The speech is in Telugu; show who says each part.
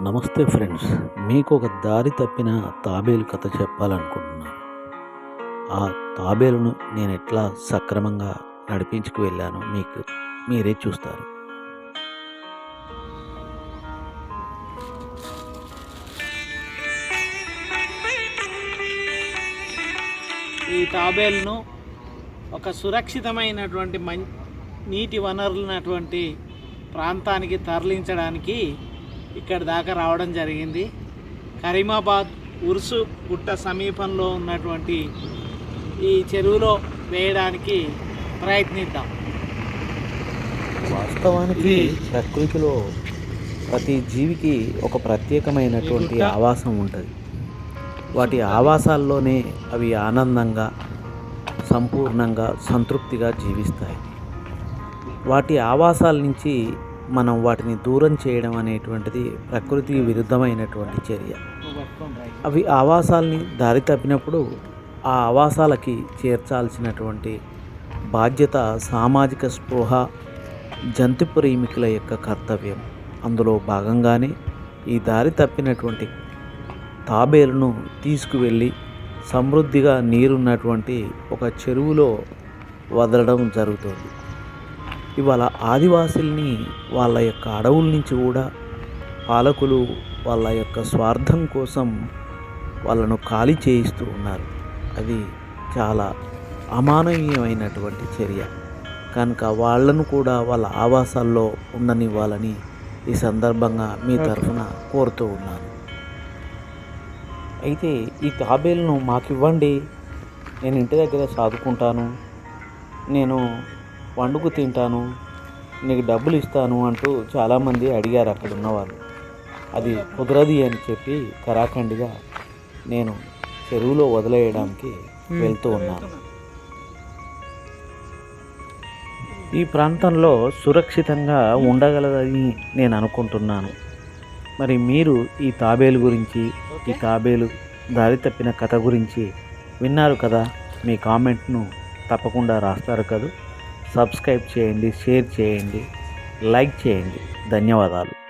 Speaker 1: నమస్తే ఫ్రెండ్స్ మీకు ఒక దారి తప్పిన తాబేలు కథ చెప్పాలనుకుంటున్నాను. ఆ తాబేలును నేను ఎట్లా సక్రమంగా నడిపించుకు వెళ్ళాను మీకు మీరే చూస్తారు.
Speaker 2: ఈ తాబేలును ఒక సురక్షితమైనటువంటి మం నీటి వనరులైనటువంటి ప్రాంతానికి తరలించడానికి ఇక్కడ దాకా రావడం జరిగింది. కరీమాబాద్ ఉరుసు గుట్ట సమీపంలో ఉన్నటువంటి ఈ చెరువులో వేయడానికి ప్రయత్నిద్దాం.
Speaker 1: వాస్తవానికి ప్రకృతిలో ప్రతి జీవికి ఒక ప్రత్యేకమైనటువంటి ఆవాసం ఉంటుంది. వాటి ఆవాసాల్లోనే అవి ఆనందంగా సంపూర్ణంగా సంతృప్తిగా జీవిస్తాయి. వాటి ఆవాసాల నుంచి మనం వాటిని దూరం చేయడం అనేటువంటిది ప్రకృతికి విరుద్ధమైనటువంటి చర్య. అవి ఆవాసాల్ని దారి తప్పినప్పుడు ఆ ఆవాసాలకి చేర్చాల్సినటువంటి బాధ్యత సామాజిక స్పృహ జంతు ప్రేమికుల యొక్క కర్తవ్యం. అందులో భాగంగానే ఈ దారి తప్పినటువంటి తాబేలును తీసుకువెళ్ళి సమృద్ధిగా నీరున్నటువంటి ఒక చెరువులో వదలడం జరుగుతుంది. ఇవాళ ఆదివాసుల్ని వాళ్ళ యొక్క అడవుల నుంచి కూడా పాలకులు వాళ్ళ యొక్క స్వార్థం కోసం వాళ్ళను ఖాళీ చేయిస్తూ ఉన్నారు. అది చాలా అమానవీయమైనటువంటి చర్య. కనుక వాళ్ళను కూడా వాళ్ళ ఆవాసాల్లో ఉండనివ్వాలని ఈ సందర్భంగా మీ తరఫున కోరుతూ ఉన్నాను. అయితే ఈ తాబేలును మాకు ఇవ్వండి నేను ఇంటి దగ్గర చదువుకుంటాను నేను వండుకు తింటాను నీకు డబ్బులు ఇస్తాను అంటూ చాలామంది అడిగారు అక్కడ ఉన్నవాళ్ళు. అది కుదరది అని చెప్పి కరాఖండిగా నేను చెరువులో వదిలేయడానికి వెళ్తూ ఉన్నాను. ఈ ప్రాంతంలో సురక్షితంగా ఉండగలదని నేను అనుకుంటున్నాను. మరి మీరు ఈ తాబేలు గురించి ఈ తాబేలు దారి తప్పిన కథ గురించి విన్నారు కదా? మీ కామెంట్ను తప్పకుండా రాస్తారు కదా? సబ్స్క్రైబ్ చేయండి షేర్ చేయండి లైక్ చేయండి. ధన్యవాదాలు.